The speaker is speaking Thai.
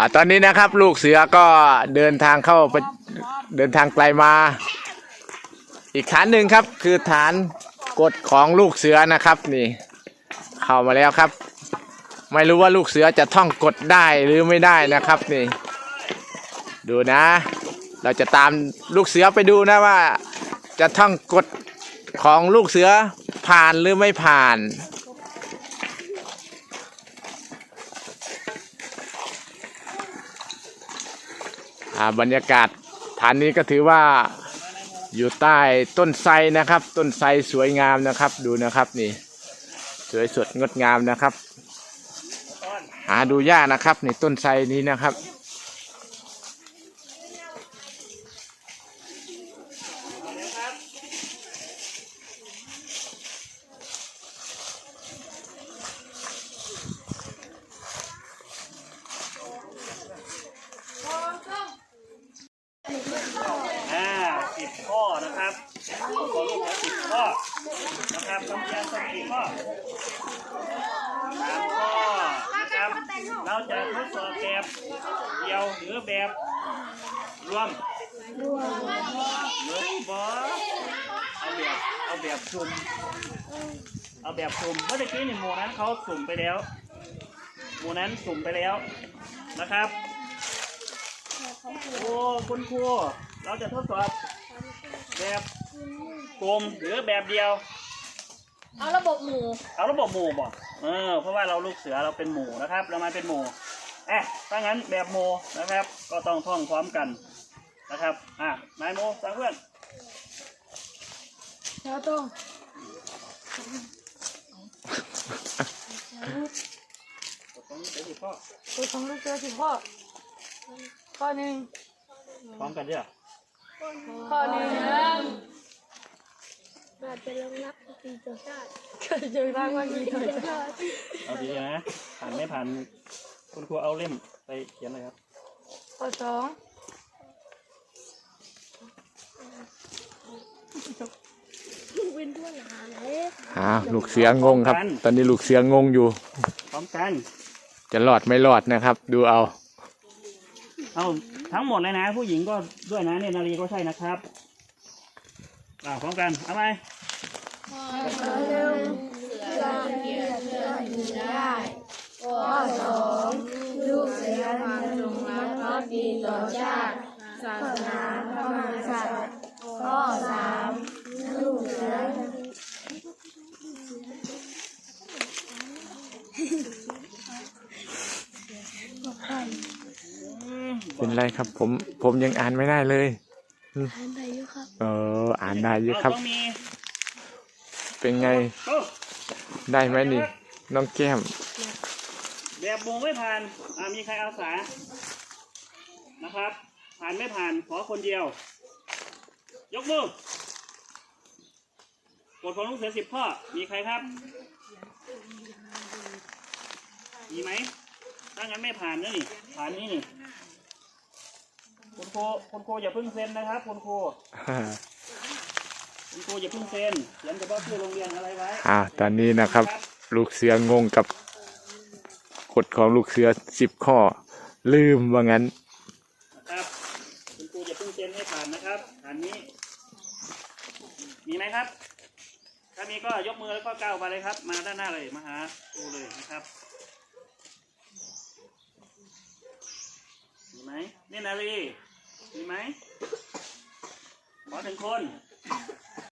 อ่าตอนนี้นะครับ ลูกเสือก็เดินทางเข้าไปเดินทางไกลมา อีกฐานหนึ่งครับ คือฐานกฎของลูกเสือนะครับนี่ เข้ามาแล้วครับ ไม่รู้ว่าลูกเสือจะท่องกฎได้หรือไม่ได้นะครับนี่ ดูนะ เราจะตามลูกเสือไปดูนะว่า จะท่องกฎของลูกเสือผ่านหรือไม่ผ่าน บรรยากาศฐานนี้ก็ถือว่าอยู่ใต้ต้นไทรนะครับ ต้นไทรสวยงามนะครับดูนะครับนี่สวยสดงดงามนะครับ หาดูยากนะครับในต้นไทรนี้นะครับ อ่าสิบข้อนะครับขอลูกแล้วสิบข้อ นะครับคำเพียงสักกี่ข้อสามข้อนะครับ เราจะทดสอบแบบเดียวหรือแบบรวมรวมหรือบอเอาแบบเอาแบบสุ่มเอาแบบสุ่มเมื่อกี้นี่หมู่นั้นเขาสุ่มไปแล้ว หมู่นั้นสุ่มไปแล้วนะครับ โอ้คุณครูเราจะทดสอบแบบกลมหรือแบบเดียว เอาระบบหมู่เอาระบบหมู่บ่เออ เพราะว่าเราลูกเสือเราเป็นหมู่นะครับ เรามาเป็นหมู่เอ๊ะถ้างั้นแบบหมู่นะครับ ก็ต้องท่องพร้อมกันนะครับ อะนายโมสั่งเพื่อนแล้วต้องตรงนี้เป็นสิบข้อตัวของลูกเสือสิบข้อข้อหนึ่งพร้อมกันเด้อข้อหนึ่ง เราจะลงรับปีต่อชาติก็จะร่างว่ากี่ตัวจะเอาดีๆนะ ผ่านไม่ผ่าน คุณครูเอาเล่มไปเขียนเลยครับข้อสองเป็นทั่วหนาเลยอ่าลูกเสืองงครับ ตอนนี้ลูกเสืองงอยู่ พร้อมกัน จะรอดไม่รอดนะครับ ดูเอา เอาทั้งหมดเลยนะ ผู้หญิงก็ด้วยนะเนี่ยนารีก็ใช่นะครับ อ่าพร้อมกันเอาไหมเป็นไรครับผมผมยังอ่านไม่ได้เลยทันใดอยู่ครับเอออ่านได้อยู่ครับเราต้องมีเป็นไงโอ้ได้ไหมนี่ น้องแก้ม แบบโมไม่ผ่านอ่ามีใครอาสานะครับ ผ่านไม่ผ่านขอคนเดียว ยกมือกดของลูกเสือสิบข้อ มีใครครับ มีไหม ถ้างั้นไม่ผ่านนะนี่ ผ่านนี่นี่คุณครูคุณครูอย่าเพิ่งเซ็นนะครับ คุณครู คุณครูอย่าเพิ่งเซ็นเขียนเฉพาะชื่อโรงเรียนอะไรไว้อ่าตอนนี้นะครับ ลูกเสืองงกับกฎของลูกเสือสิบข้อ ลืมว่างั้นนะครับคุณครูอย่าเพิ่งเซ็นให้ผ่านนะครับผ่านนี้ มีไหมครับ ถ้ามีก็ยกมือแล้วก็ก้าวมาเลยครับ มาด้านหน้าเลยมาหาครูเลยนะครับมีไหมเนตรนารีมีไหมขอถึงคน